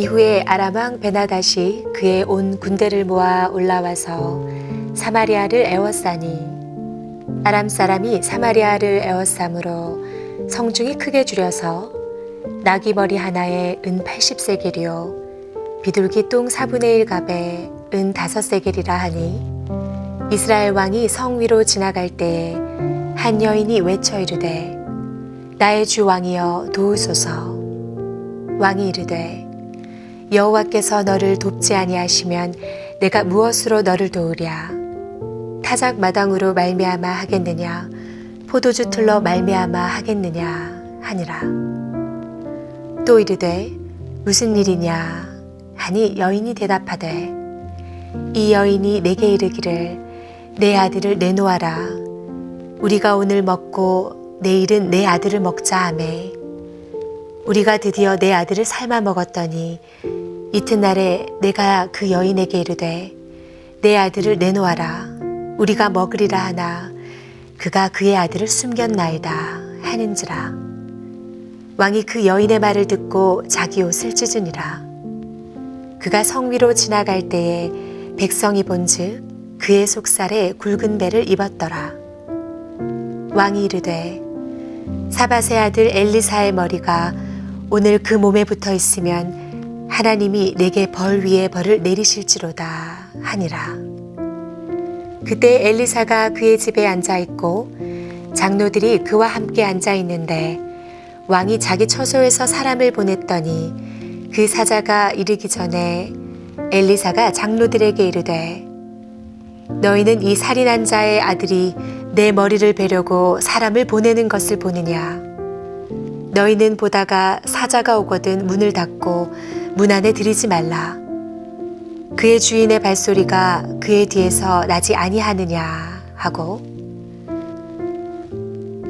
이후에 아람왕 베나다시 그의 온 군대를 모아 올라와서 사마리아를 에워싸니 아람 사람이 사마리아를 에워싸므로 성중이 크게 줄여서 나귀 머리 하나에 은 80세겔이요 비둘기 똥 4분의 1갑에 은 5세겔이라 하니 이스라엘 왕이 성 위로 지나갈 때에 한 여인이 외쳐 이르되 나의 주 왕이여 도우소서. 왕이 이르되 여호와께서 너를 돕지 아니하시면 내가 무엇으로 너를 도우랴? 타작 마당으로 말미암아 하겠느냐? 포도주 틀로 말미암아 하겠느냐? 하니라. 또 이르되 무슨 일이냐? 하니 여인이 대답하되 이 여인이 내게 이르기를 내 아들을 내놓아라. 우리가 오늘 먹고 내일은 내 아들을 먹자 하매 우리가 드디어 내 아들을 삶아 먹었더니 이튿날에 내가 그 여인에게 이르되 내 아들을 내놓아라. 우리가 먹으리라 하나 그가 그의 아들을 숨겼나이다 하는지라. 왕이 그 여인의 말을 듣고 자기 옷을 찢으니라. 그가 성 위로 지나갈 때에 백성이 본즉 그의 속살에 굵은 배를 입었더라. 왕이 이르되 사밧의 아들 엘리사의 머리가 오늘 그 몸에 붙어 있으면 하나님이 내게 벌 위에 벌을 내리실지로다 하니라. 그때 엘리사가 그의 집에 앉아 있고 장로들이 그와 함께 앉아 있는데 왕이 자기 처소에서 사람을 보냈더니 그 사자가 이르기 전에 엘리사가 장로들에게 이르되 너희는 이 살인한 자의 아들이 내 머리를 베려고 사람을 보내는 것을 보느냐 너희는 보다가 사자가 오거든 문을 닫고 문 안에 들이지 말라. 그의 주인의 발소리가 그의 뒤에서 나지 아니하느냐 하고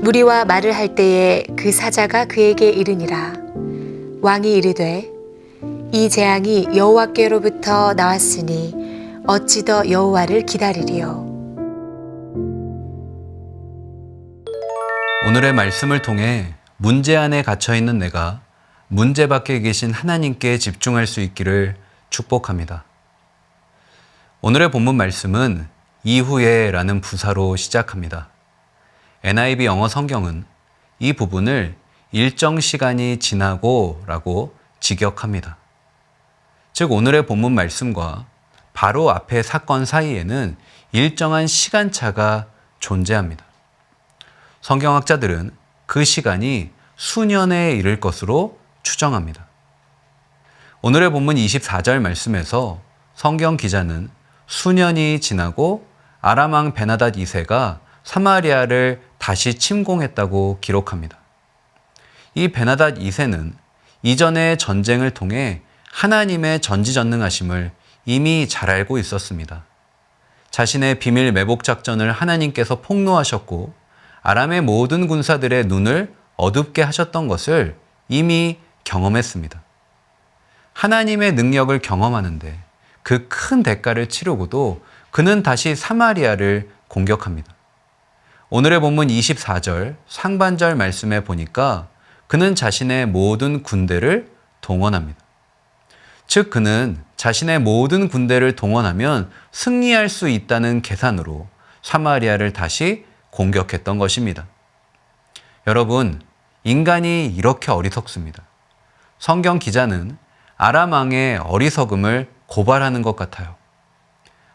무리와 말을 할 때에 그 사자가 그에게 이르니라. 왕이 이르되 이 재앙이 여호와께로부터 나왔으니 어찌 더 여호와를 기다리리요. 오늘의 말씀을 통해 문제 안에 갇혀 있는 내가 문제 밖에 계신 하나님께 집중할 수 있기를 축복합니다. 오늘의 본문 말씀은 이후에 라는 부사로 시작합니다. NIV 영어 성경은 이 부분을 일정 시간이 지나고 라고 직역합니다. 즉, 오늘의 본문 말씀과 바로 앞의 사건 사이에는 일정한 시간차가 존재합니다. 성경학자들은 그 시간이 수년에 이를 것으로 추정합니다. 오늘의 본문 24절 말씀에서 성경 기자는 수년이 지나고 아람왕 베나닷 2세가 사마리아를 다시 침공했다고 기록합니다. 이 베나닷 2세는 이전의 전쟁을 통해 하나님의 전지전능하심을 이미 잘 알고 있었습니다. 자신의 비밀 매복 작전을 하나님께서 폭로하셨고 아람의 모든 군사들의 눈을 어둡게 하셨던 것을 이미 경험했습니다. 하나님의 능력을 경험하는데 그 큰 대가를 치르고도 그는 다시 사마리아를 공격합니다. 오늘의 본문 24절 상반절 말씀에 보니까 그는 자신의 모든 군대를 동원합니다. 즉, 그는 자신의 모든 군대를 동원하면 승리할 수 있다는 계산으로 사마리아를 다시 공격했던 것입니다. 여러분, 인간이 이렇게 어리석습니다. 성경 기자는 아람 왕의 어리석음을 고발하는 것 같아요.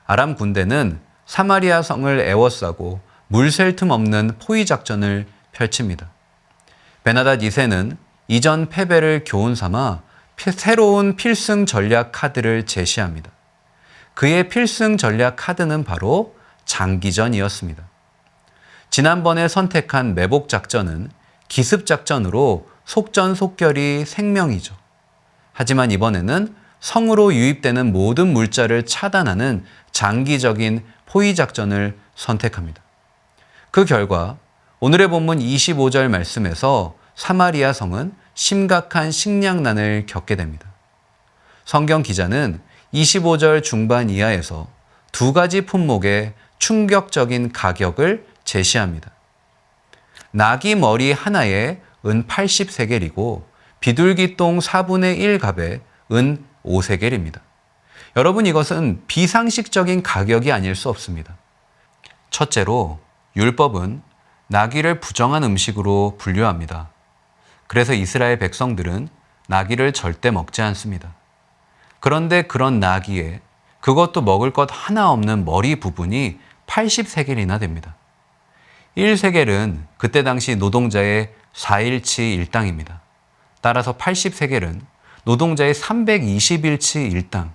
아람 군대는 사마리아 성을 에워싸고 물샐 틈 없는 포위 작전을 펼칩니다. 베나닷 2세는 이전 패배를 교훈 삼아 새로운 필승 전략 카드를 제시합니다. 그의 필승 전략 카드는 바로 장기전이었습니다. 지난번에 선택한 매복 작전은 기습 작전으로 속전속결이 생명이죠. 하지만 이번에는 성으로 유입되는 모든 물자를 차단하는 장기적인 포위 작전을 선택합니다. 그 결과 오늘의 본문 25절 말씀에서 사마리아 성은 심각한 식량난을 겪게 됩니다. 성경 기자는 25절 중반 이하에서 두 가지 품목의 충격적인 가격을 제시합니다. 나귀 머리 하나에 은 80세겔이고 비둘기 똥 4분의 1갑에 은 5세겔입니다. 여러분 이것은 비상식적인 가격이 아닐 수 없습니다. 첫째로 율법은 나귀를 부정한 음식으로 분류합니다. 그래서 이스라엘 백성들은 나귀를 절대 먹지 않습니다. 그런데 그런 나귀에 그것도 먹을 것 하나 없는 머리 부분이 80세겔이나 됩니다. 1세겔은 그때 당시 노동자의 4일치 일당입니다. 따라서 80세겔은 노동자의 320일치 일당,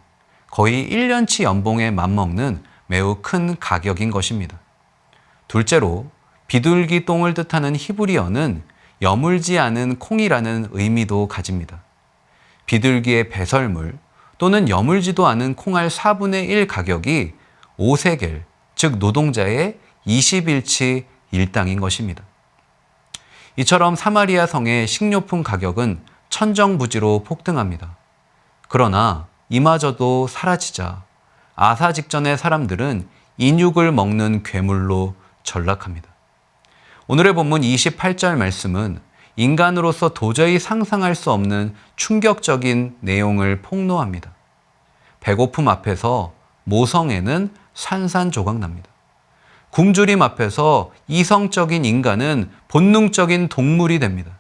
거의 1년치 연봉에 맞먹는 매우 큰 가격인 것입니다. 둘째로 비둘기 똥을 뜻하는 히브리어는 여물지 않은 콩이라는 의미도 가집니다. 비둘기의 배설물 또는 여물지도 않은 콩알 4분의 1 가격이 5세겔, 즉 노동자의 20일치 일당인 것입니다. 이처럼 사마리아 성의 식료품 가격은 천정부지로 폭등합니다. 그러나 이마저도 사라지자 아사 직전의 사람들은 인육을 먹는 괴물로 전락합니다. 오늘의 본문 28절 말씀은 인간으로서 도저히 상상할 수 없는 충격적인 내용을 폭로합니다. 배고픔 앞에서 모성애는 산산조각 납니다. 굶주림 앞에서 이성적인 인간은 본능적인 동물이 됩니다.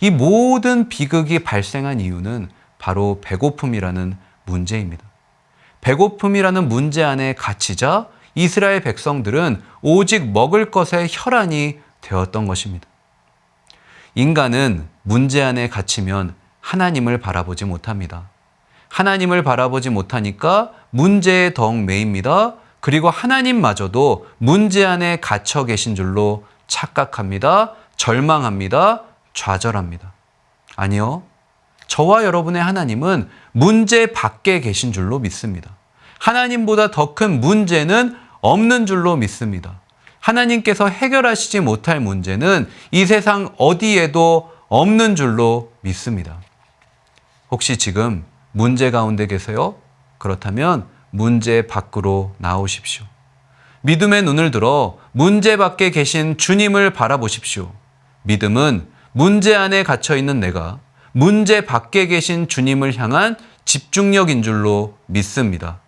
이 모든 비극이 발생한 이유는 바로 배고픔이라는 문제입니다. 배고픔이라는 문제 안에 갇히자 이스라엘 백성들은 오직 먹을 것에 혈안이 되었던 것입니다. 인간은 문제 안에 갇히면 하나님을 바라보지 못합니다. 하나님을 바라보지 못하니까 문제에 더욱 매입니다. 그리고 하나님마저도 문제 안에 갇혀 계신 줄로 착각합니다. 절망합니다. 좌절합니다. 아니요. 저와 여러분의 하나님은 문제 밖에 계신 줄로 믿습니다. 하나님보다 더 큰 문제는 없는 줄로 믿습니다. 하나님께서 해결하시지 못할 문제는 이 세상 어디에도 없는 줄로 믿습니다. 혹시 지금 문제 가운데 계세요? 그렇다면 문제 밖으로 나오십시오. 믿음의 눈을 들어 문제 밖에 계신 주님을 바라보십시오. 믿음은 문제 안에 갇혀 있는 내가 문제 밖에 계신 주님을 향한 집중력인 줄로 믿습니다.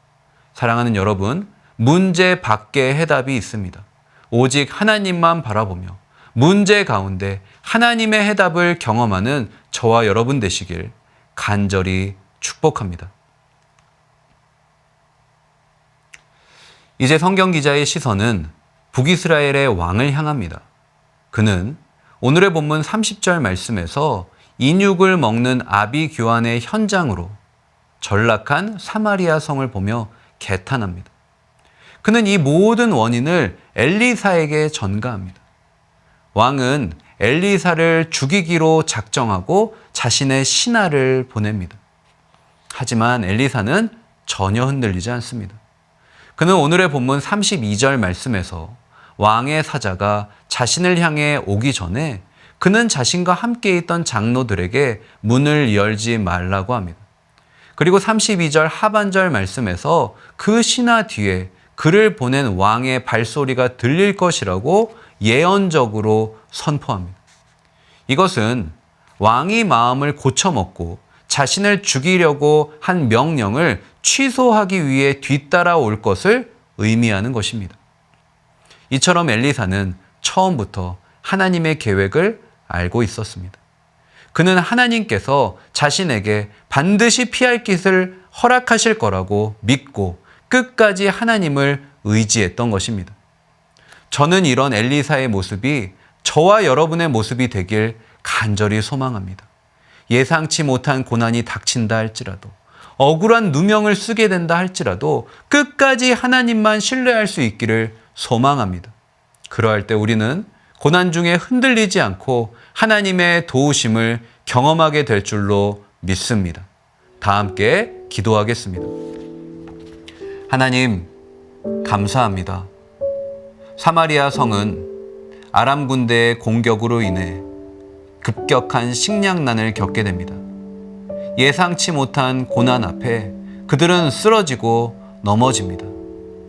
사랑하는 여러분, 문제 밖에 해답이 있습니다. 오직 하나님만 바라보며 문제 가운데 하나님의 해답을 경험하는 저와 여러분 되시길 간절히 축복합니다. 이제 성경 기자의 시선은 북이스라엘의 왕을 향합니다. 그는 오늘의 본문 30절 말씀에서 인육을 먹는 아비 교환의 현장으로 전락한 사마리아 성을 보며 개탄합니다. 그는 이 모든 원인을 엘리사에게 전가합니다. 왕은 엘리사를 죽이기로 작정하고 자신의 신하를 보냅니다. 하지만 엘리사는 전혀 흔들리지 않습니다. 그는 오늘의 본문 32절 말씀에서 왕의 사자가 자신을 향해 오기 전에 그는 자신과 함께 있던 장로들에게 문을 열지 말라고 합니다. 그리고 32절 하반절 말씀에서 그 신하 뒤에 그를 보낸 왕의 발소리가 들릴 것이라고 예언적으로 선포합니다. 이것은 왕이 마음을 고쳐먹고 자신을 죽이려고 한 명령을 취소하기 위해 뒤따라올 것을 의미하는 것입니다. 이처럼 엘리사는 처음부터 하나님의 계획을 알고 있었습니다. 그는 하나님께서 자신에게 반드시 피할 길을 허락하실 거라고 믿고 끝까지 하나님을 의지했던 것입니다. 저는 이런 엘리사의 모습이 저와 여러분의 모습이 되길 간절히 소망합니다. 예상치 못한 고난이 닥친다 할지라도 억울한 누명을 쓰게 된다 할지라도 끝까지 하나님만 신뢰할 수 있기를 소망합니다. 그러할 때 우리는 고난 중에 흔들리지 않고 하나님의 도우심을 경험하게 될 줄로 믿습니다. 다 함께 기도하겠습니다. 하나님, 감사합니다. 사마리아 성은 아람 군대의 공격으로 인해 급격한 식량난을 겪게 됩니다. 예상치 못한 고난 앞에 그들은 쓰러지고 넘어집니다.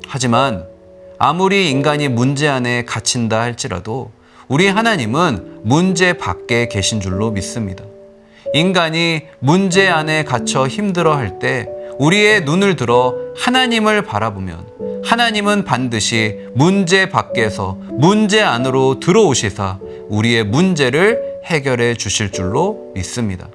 하지만 아무리 인간이 문제 안에 갇힌다 할지라도 우리 하나님은 문제 밖에 계신 줄로 믿습니다. 인간이 문제 안에 갇혀 힘들어 할 때 우리의 눈을 들어 하나님을 바라보면 하나님은 반드시 문제 밖에서 문제 안으로 들어오시사 우리의 문제를 해결해 주실 줄로 믿습니다.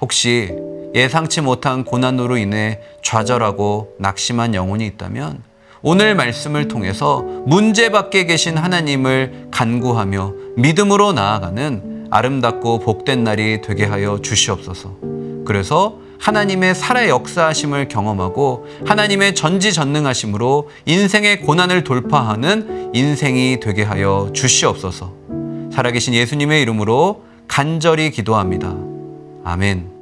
혹시 예상치 못한 고난으로 인해 좌절하고 낙심한 영혼이 있다면 오늘 말씀을 통해서 문제 밖에 계신 하나님을 간구하며 믿음으로 나아가는 아름답고 복된 날이 되게 하여 주시옵소서. 그래서 하나님의 살아 역사하심을 경험하고 하나님의 전지전능하심으로 인생의 고난을 돌파하는 인생이 되게 하여 주시옵소서. 살아계신 예수님의 이름으로 간절히 기도합니다. 아멘.